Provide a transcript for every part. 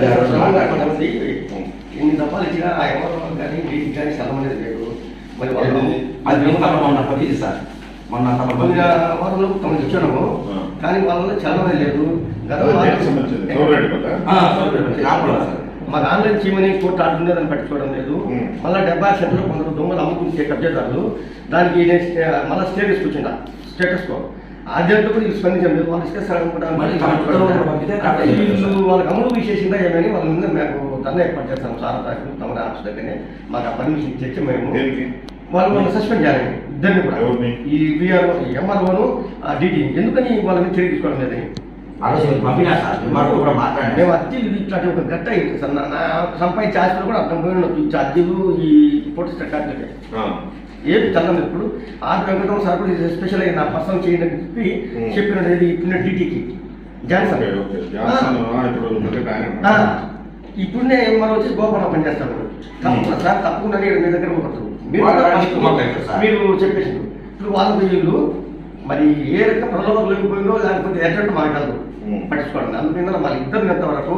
అది ఎన్ని దఫాలు ఇచ్చినా ఆ ఎవరు కానీ వీటికి కానీ సెలవు అనేది లేదు మరి వాళ్ళు అది మేము మొన్న సార్. మొన్న తప్ప కొద్దిగా వారంలో తమకు ఇచ్చాము ఆ. కానీ వాళ్ళ చలవనే లేదు. మాకు ఆన్లైన్ చీమని కోర్టు ఆడుతుండే దాన్ని పట్టించుకోవడం లేదు. మళ్ళీ డెబ్బై సెంట్లో కొందరు దొంగలు అమ్ముకుంటే కబ్జాదారులు దానికి మళ్ళీ స్టేటస్ కూర్చుంటా స్టేటస్ కో. కూడా వీళ్ళు స్పందించాం లేదు వాళ్ళు కరెక్ట్ అయ్యింది. వీళ్ళు వాళ్ళకి అమలు విశేషంగా ఏమని వాళ్ళ ముందు మేము ధర్నా ఏర్పాటు చేస్తాం సార్ తమ ఆఫీస్ దగ్గరనే మాకు ఆ పర్మిషన్ ఇచ్చి మేము వాళ్ళు వాళ్ళు సస్పెండ్ చేయాలని ఇద్దరిని కూడా? ఈ విఆర్ఓ ఎంఆర్ఓను డిటి ఎందుకని వాళ్ళని చర్య తీసుకోవడం లేదని ఆ మేము అద్దెలు ఇట్లాంటి ఒక గట్ట సంపాదించే ఆస్తులు కూడా అర్థం పోయిన ఈ అద్దెలు ఈ కట్టాలి ఆ. ఏం చల్లం ఇప్పుడు. ఆర్ వెంకటరామ సార్ కూడా స్పెషల్ అయ్యి నా పర్సనల్ చేయండి అని చెప్పి. చెప్పినట్టు ఇది ఇప్పిన డీటీకి జాన్సన్. ఇప్పుడు ఇప్పుడు నేను మనం వచ్చి గోపాల పనిచేస్తాను తప్పకుండా సార్ తప్పకుండా నేను మీ దగ్గర ఒకరు మీరు చెప్పేసి ఇప్పుడు వాళ్ళ వీళ్ళు మరి ఏ రకం ప్రలోభంలోకి పోయిందో లేకపోతే ఎట్లా Hmm. పట్టించుకోండి. అందుకని వాళ్ళ ఇద్దరు ఎంతవరకు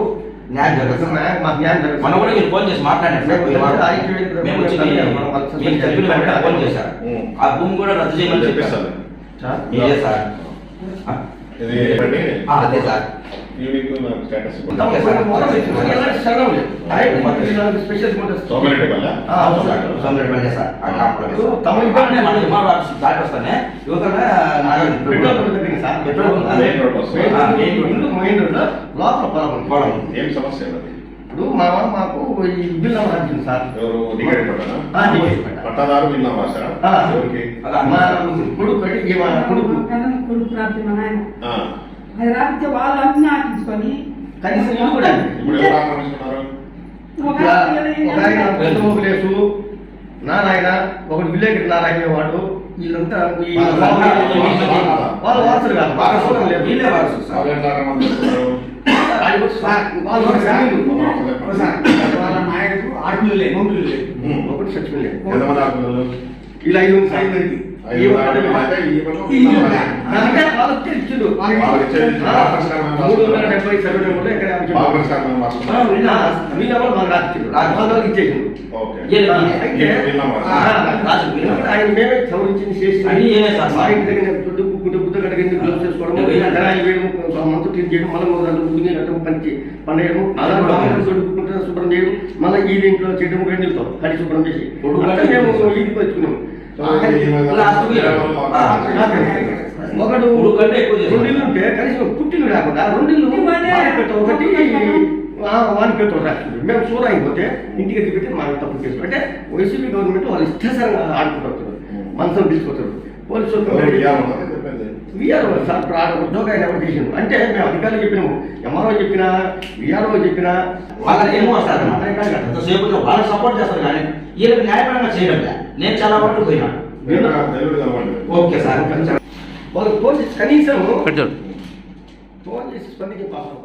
న్యాయం జరుగుతుంది. మాకు న్యాయం జరుగుతుంది. మొన్న కూడా మీరు ఫోన్ చేసి మాట్లాడారు సార్ మేము వచ్చి మనం మీకు చేయాలి. వెంటనే ఫోన్ చేశారు. ఆ భూమి కూడా రద్దు చేయమని ఇదే సార్. అదే సార్. ఇప్పుడు తమ. ఇబ్బంది మన దాటి వస్తానే. దగ్గర సార్. మెయిన్ రోడ్ లోపల పొలం. పొలం. ఏం సమస్య ఇప్పుడు మా మాకు ఈ బిల్ నెంబర్ సార్. డిగ్రీ. పట్టాదారు ఆ. ఎవరికి? అలా మా కొడుకు ఈ మా కొడుకు. కొడుకు రాత్రి మా నాయన. అది వాళ్ళు అన్ని ఆపించుకొని కనీసం ఇల్లు కూడా. ఇప్పుడు ఎవరు ఆక్రమిస్తున్నారు? ఒక ఆయన నారాయణ విలేకరి నారాయణ వాడు. వీళ్ళంతా ఈ వాళ్ళు వారసులు కాదు. వారసులు లేదు వీళ్ళే వారసులు. సార్. వాళ్ళు లేదు. ఒకటి లేదు ఇలా ఐదు. ఐదు మేమే చేసి? మా ఇంటి దగ్గర దుడ్డు గుడ్డ గుడ్డ చేసుకోవడం వేయడం మంతు క్లీన్ చేయడం మళ్ళీ కట్టడం పంచి పండేయడం అలా శుభ్రం చేయడం మళ్ళీ ఈ దీంట్లో చేయడం రెండుతో కడి శుభ్రం చేసి. మేము. ఇంటికి వచ్చుకున్నాం. ఒకడు పొడుగు కంటే ఎక్కువ చేశారు. రెండు ఇల్లు ఉంటే కనీసం పుట్టిల్లు రాకుండా రెండు ఇల్లు ఒకటి వాని పెట్ట రాస్తుంది మేము సూర పోతే ఇంటికి ఎత్తి పెట్టి మా తప్పు చేస్తాం అంటే వైసీపీ గవర్నమెంట్ వాళ్ళు ఇష్టసరంగా ఆడుకుంటారు మనసును తీసుకొస్తారు పోలీసు ఎవరు విఆర్ఓ సార్ ఇప్పుడు ఉద్యోగ ఉద్యోగం అంటే మేము అధికారులు చెప్పినాము ఎంఆర్ఓ చెప్పినా విఆర్ఓ చెప్పినా వాళ్ళకి ఏమో వస్తారు ఎంతసేపు వాళ్ళకి సపోర్ట్ చేస్తారు కానీ వీళ్ళకి న్యాయపరంగా చేయడం లే. నేను చాలా వరకు పోయినాను ఓకే సార్ వాళ్ళకి ఫోన్ చేసి కనీసం. ఫోన్ చేసి స్పందించే పాపం